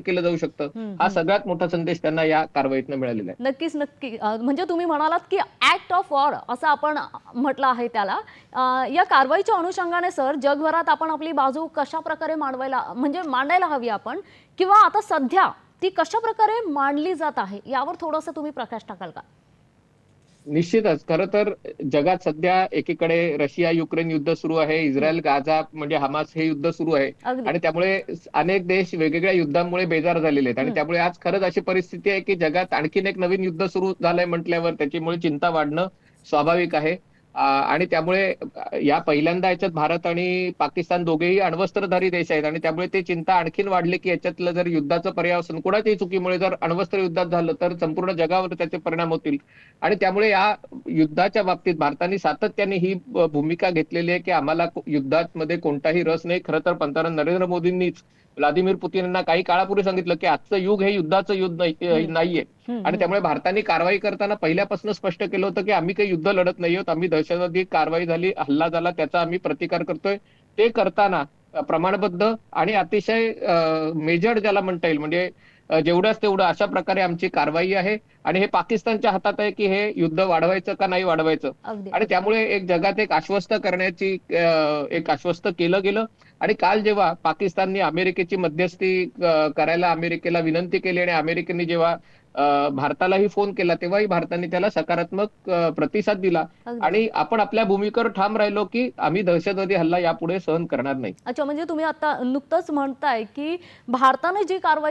केलं जाऊ शकतं. हा सगळ्यात मोठा संदेश त्यांना या कारवाईतनं मिळालेला आहे. नक्कीच नक्की. म्हणजे तुम्ही म्हणालात की ऍक्ट ऑफ वॉर असं आपण म्हटलं आहे त्याला. या कारवाईच्या अनुषंगाने सर जगभरात आपण आपली बाजू कशा प्रकारे मांडवायला म्हणजे मांडायला हवी आपण? किंवा आता सध्या ती कशा प्रकारे मांडली जात आहे? यावर थोडंसं तुम्ही प्रकाश टाकाल का? निश्चितच. खरं तर जगात सध्या एकीकडे रशिया युक्रेन युद्ध सुरू आहे. इस्रायल गाझा म्हणजे हमास हे युद्ध सुरू आहे. आणि त्यामुळे अनेक देश वेगवेगळ्या युद्धांमुळे बेजार झालेले आहेत. आणि. त्यामुळे आज खरंच अशी परिस्थिती आहे की जगात आणखीन एक नवीन युद्ध सुरू झालंय म्हटल्यावर त्याच्यामुळे चिंता वाढणं स्वाभाविक आहे. आणि त्यामुळे या पहिल्यांदा याच्यात भारत आणि पाकिस्तान दोघेही अण्वस्त्रधारी देश आहेत आणि त्यामुळे ते चिंता आणखीन वाढली की याच्यातलं जर युद्धाचं पर्यावसन कोणाच्याही चुकीमुळे जर अण्वस्त्र युद्धात झालं तर संपूर्ण जगावर त्याचे परिणाम होतील. आणि त्यामुळे या युद्धाच्या बाबतीत भारताने सातत्याने ही भूमिका घेतलेली आहे की आम्हाला युद्धात मध्ये कोणताही रस नाही. खरं तर पंतप्रधान नरेंद्र मोदींनीच व्लादिमीर पुतीन यांना काही काळापूर्वी सांगितलं की आजचं युग हे युद्धाचं युद्ध. नाहीये. आणि त्यामुळे भारताने कारवाई करताना पहिल्यापासून स्पष्ट केलं होतं की आम्ही काही युद्ध लढत नाही आहोत आम्ही दहशतवादी कारवाई झाली हल्ला झाला त्याचा आम्ही प्रतिकार करतोय. ते करताना प्रमाणबद्ध आणि अतिशय मेजर्ड ज्याला म्हणता येईल म्हणजे जेवढ्याच तेवढं अशा प्रकारे आमची कारवाई आहे. आणि हे पाकिस्तानच्या हातात आहे की हे युद्ध वाढवायचं का नाही वाढवायचं? आणि त्यामुळे एक जगात एक आश्वस्त करण्याची एक आश्वस्त केलं गेलं. आणि काल जेव्हा पाकिस्तानने अमेरिकेची मध्यस्थी करायला अमेरिकेला विनंती केली आणि अमेरिकेने जेव्हा भारतालाही फोन केला तेव्हाही भारताने त्याला सकारात्मक प्रतिसाद दिला. आणि आपण आपल्या भूमिकेवर ठाम राहिलो की आम्ही दहशतवादी हल्ला यापुढे सहन करणार नाही. अच्छा म्हणजे तुम्ही आता नुकतंच म्हणताय की भारताने जी कारवाई